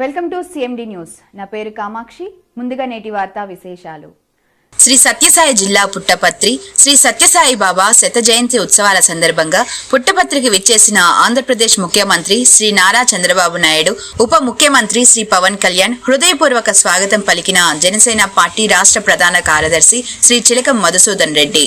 Welcome to CMD news. నా పేరు కామాక్షి. ముందుగా నేటి వార్తా విశేషాలు. శ్రీ సత్యసాయి జిల్లా పుట్టపత్రి శ్రీ సత్యసాయి బాబా శత జయంతి ఉత్సవాల సందర్భంగా పుట్టపత్రికి విచ్చేసిన ఆంధ్రప్రదేశ్ ముఖ్యమంత్రి శ్రీ నారా చంద్రబాబు నాయుడు ఉప ముఖ్యమంత్రి శ్రీ పవన్ కళ్యాణ్ హృదయపూర్వక స్వాగతం పలికిన జనసేన పార్టీ రాష్ట్ర ప్రధాన కార్యదర్శి Shri Chilakam Madhusudan Reddy.